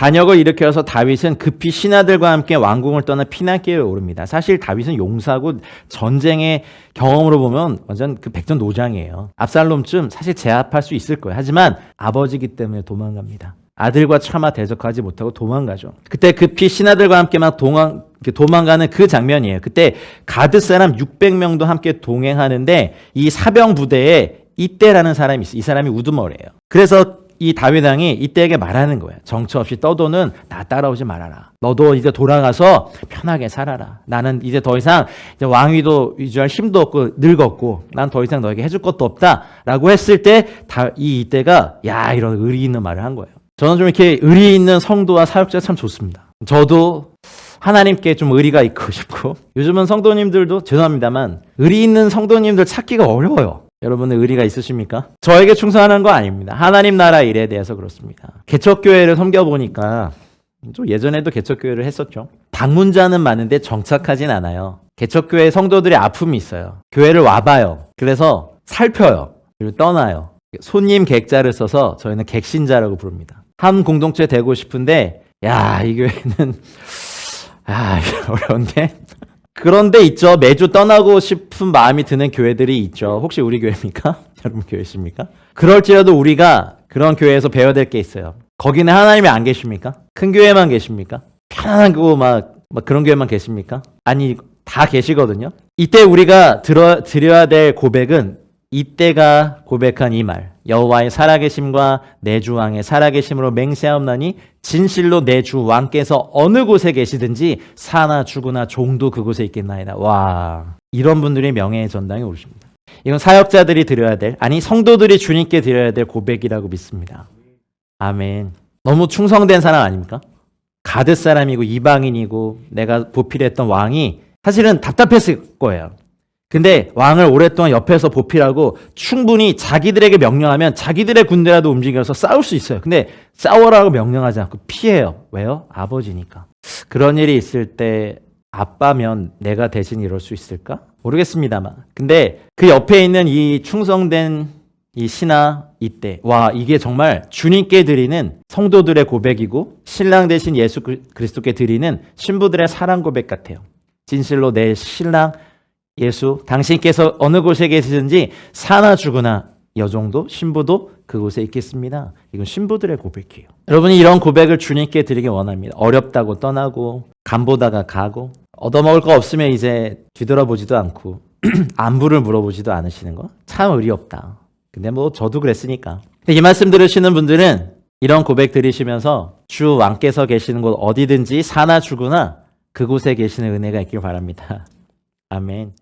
반역을 일으켜서 다윗은 급히 신하들과 함께 왕궁을 떠나 피난길에 오릅니다. 사실 다윗은 용사고 전쟁의 경험으로 보면 완전 그 백전노장이에요. 압살롬쯤 사실 제압할 수 있을 거예요. 하지만 아버지기 때문에 도망갑니다. 아들과 차마 대적하지 못하고 도망가죠. 그때 급히 신하들과 함께 막 이렇게 도망가는 그 장면이에요. 그때 가드 사람 600명도 함께 동행하는데 이 사병 부대에 이때라는 사람이 있어. 이 사람이 우두머리예요. 그래서 이 다윗 왕이 이때에게 말하는 거예요. 정처 없이 떠도는 나 따라오지 말아라. 너도 이제 돌아가서 편하게 살아라. 나는 이제 더 이상 이제 왕위도 유지할 힘도 없고 늙었고 난 더 이상 너에게 해줄 것도 없다라고 했을 때 이 이때가 야 이런 의리 있는 말을 한 거예요. 저는 좀 이렇게 의리 있는 성도와 사역자 참 좋습니다. 저도 하나님께 좀 의리가 있고 싶고 요즘은 성도님들도 죄송합니다만 의리 있는 성도님들 찾기가 어려워요. 여러분은 의리가 있으십니까? 저에게 충성하는 거 아닙니다. 하나님 나라 일에 대해서 그렇습니다. 개척교회를 섬겨보니까 좀 예전에도 개척교회를 했었죠. 방문자는 많은데 정착하진 않아요. 개척교회 성도들의 아픔이 있어요. 교회를 와봐요. 그래서 살펴요. 그리고 떠나요. 손님 객자를 써서 저희는 객신자라고 부릅니다. 한 공동체 되고 싶은데 야, 이 교회는 아, 어려운데. 그런데 있죠. 매주 떠나고 싶은 마음이 드는 교회들이 있죠. 혹시 우리 교회입니까? 여러분 교회십니까? 그럴지라도 우리가 그런 교회에서 배워야 될 게 있어요. 거기는 하나님이 안 계십니까? 큰 교회만 계십니까? 편안하고 막, 막 그런 교회만 계십니까? 아니, 다 계시거든요. 이때 우리가 들어, 드려야 될 고백은 이때가 고백한 이 말. 여호와의 살아계심과 내 주 왕의 살아계심으로 맹세하옵나니 진실로 내 주 왕께서 어느 곳에 계시든지 사나 죽으나 종도 그곳에 있겠나이다. 와 이런 분들이 명예의 전당에 오르십니다. 이건 사역자들이 드려야 될 아니 성도들이 주님께 드려야 될 고백이라고 믿습니다. 아멘. 너무 충성된 사람 아닙니까? 가드 사람이고 이방인이고 내가 보필했던 왕이 사실은 답답했을 거예요. 근데 왕을 오랫동안 옆에서 보필하고 충분히 자기들에게 명령하면 자기들의 군대라도 움직여서 싸울 수 있어요. 근데 싸워라고 명령하지 않고 피해요. 왜요? 아버지니까. 그런 일이 있을 때 아빠면 내가 대신 이럴 수 있을까? 모르겠습니다만. 근데 그 옆에 있는 이 충성된 이 신하 이때 와 이게 정말 주님께 드리는 성도들의 고백이고 신랑 대신 예수 그리- 그리스도께 드리는 신부들의 사랑 고백 같아요. 진실로 내 신랑 예수 당신께서 어느 곳에 계시든지 사나 죽으나 여종도 신부도 그곳에 있겠습니다. 이건 신부들의 고백이에요. 여러분이 이런 고백을 주님께 드리기 원합니다. 어렵다고 떠나고 간보다가 가고 얻어먹을 거 없으면 이제 뒤돌아보지도 않고 안부를 물어보지도 않으시는 거 참 의리 없다. 근데 뭐 저도 그랬으니까. 이 말씀 들으시는 분들은 이런 고백 들으시면서 주 왕께서 계시는 곳 어디든지 사나 죽으나 그곳에 계시는 은혜가 있길 바랍니다. 아멘.